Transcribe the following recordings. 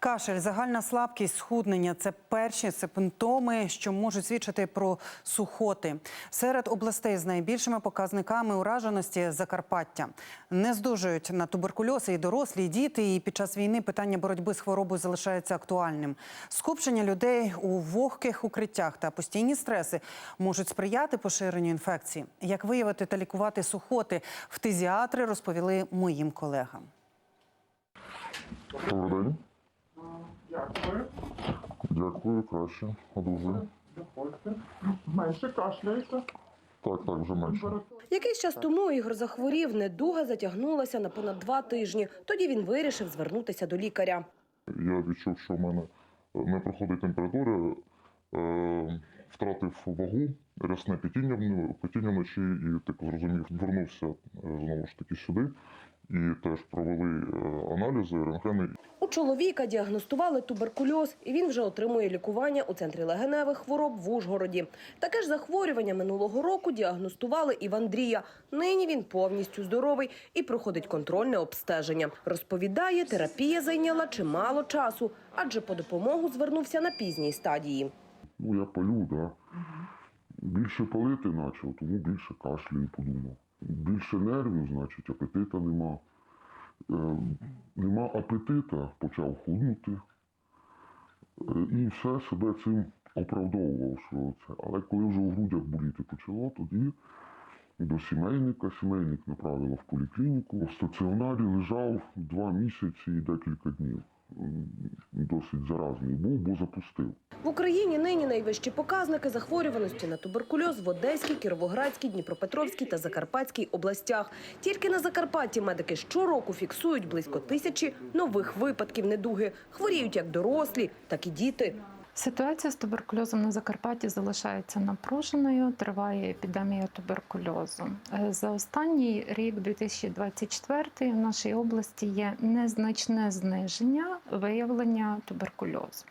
Кашель, загальна слабкість, схуднення це перші симптоми, що можуть свідчити про сухоти. Серед областей з найбільшими показниками ураженості Закарпаття не здужують на туберкульоз і дорослі, і діти. І під час війни питання боротьби з хворобою залишається актуальним. Скупчення людей у вогких укриттях та постійні стреси можуть сприяти поширенню інфекції. Як виявити та лікувати сухоти, фтизіатри розповіли моїм колегам. Добрий день. Дякую. Дякую, краще. Одужую. Менше кашляєте. Так, так, вже менше. Якийсь час тому Ігор захворів, недуга затягнулася на понад два тижні. Тоді він вирішив звернутися до лікаря. Я відчув, що в мене не проходить температура, е, втратив вагу, рясне потіння вночі і так зрозумів, вернувся е, знову ж таки сюди. І теж провели е, аналізи, рентгени. У чоловіка діагностували туберкульоз, і він вже отримує лікування у центрі легеневих хвороб в Ужгороді. Таке ж захворювання минулого року діагностували і в Андрія. Нині він повністю здоровий і проходить контрольне обстеження. Розповідає, терапія зайняла чимало часу, адже по допомогу звернувся на пізній стадії. Ну, я палю, да. Більше палити почав, тому більше кашлю і подумав. Більше нервів, значить, апетита нема. Е, нема апетита, почав худнути. Е, і все себе цим оправдовував, що це. Але коли вже у грудях боліти почало, тоді до сімейника, сімейник направила в поліклініку. В стаціонарі лежав два місяці і декілька днів. Досить заразний був, бо запустив. В Україні нині найвищі показники захворюваності на туберкульоз в Одеській, Кіровоградській, Дніпропетровській та Закарпатській областях. Тільки на Закарпатті медики щороку фіксують близько тисячі нових випадків недуги. Хворіють як дорослі, так і діти. Ситуація з туберкульозом на Закарпатті залишається напруженою. Триває епідемія туберкульозу. Е, За останній рік, 2024, в нашій області є незначне зниження виявлення туберкульозу.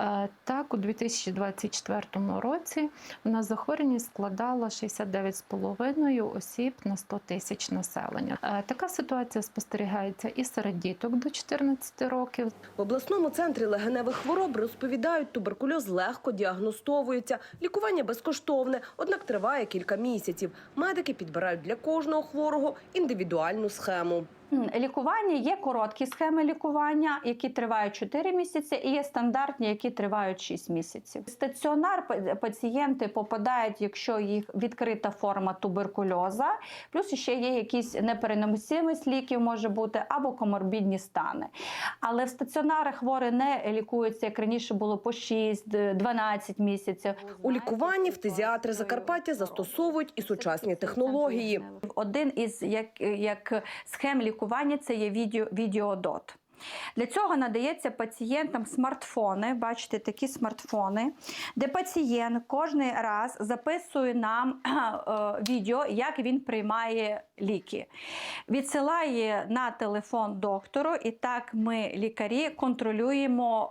Е, Так, у 2024 році у нас захворюваність складала 69,5 осіб на 100 тисяч населення. Е, Така ситуація спостерігається і серед діток до 14 років. В обласному центрі легеневих хвороб розповідають, туберкульоз легко діагностовується. Лікування безкоштовне, однак триває кілька місяців. Медики підбирають для кожного хворого індивідуальну схему. Лікування є короткі схеми лікування, які тривають 4 місяці, і є стандартні, які тривають 6 місяців. Стаціонар пацієнти попадають, якщо їх відкрита форма туберкульоза, плюс ще є якісь непереносимість ліків, може бути або коморбідні стани. Але в стаціонарах хворі не лікуються, як раніше було по 6-12 місяців. У лікуванні фтизіатри Закарпаття застосовують і сучасні технології. Один із як, як схем лікування це є відео, відеодот. Для цього надається пацієнтам смартфони, бачите, такі смартфони, де пацієнт кожен раз записує нам е, відео, як він приймає ліки. Відсилає на телефон доктору, і так ми, лікарі, контролюємо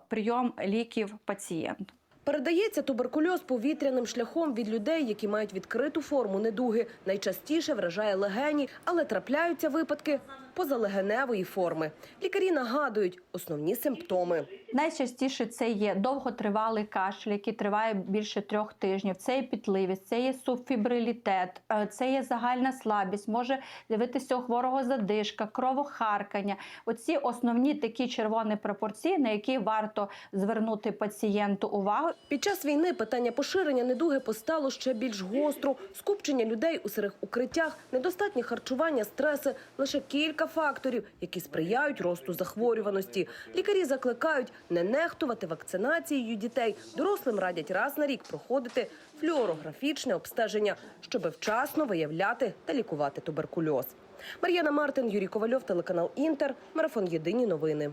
е, прийом ліків пацієнту. Передається туберкульоз повітряним шляхом від людей, які мають відкриту форму недуги. Найчастіше вражає легені, але трапляються випадки позалегеневої форми. Лікарі нагадують основні симптоми. Найчастіше це є довготривалий кашель, який триває більше трьох тижнів. Це є пітливість, це є субфібрилітет, е, це є загальна слабість, може з'явитися у хворого задишка, кровохаркання. Оці основні такі червоні пропорції, на які варто звернути пацієнту увагу. Під час війни питання поширення недуги постало ще більш гостро. Скупчення людей у сирих укриттях, недостатнє харчування, стреси – лише кілька факторів, які сприяють росту захворюваності. Лікарі закликають не нехтувати вакцинацією дітей. Дорослим радять раз на рік проходити флюорографічне обстеження, щоб вчасно виявляти та лікувати туберкульоз. Мар'яна Мартин, Юрій Ковальов, телеканал Інтер, марафон Єдині новини.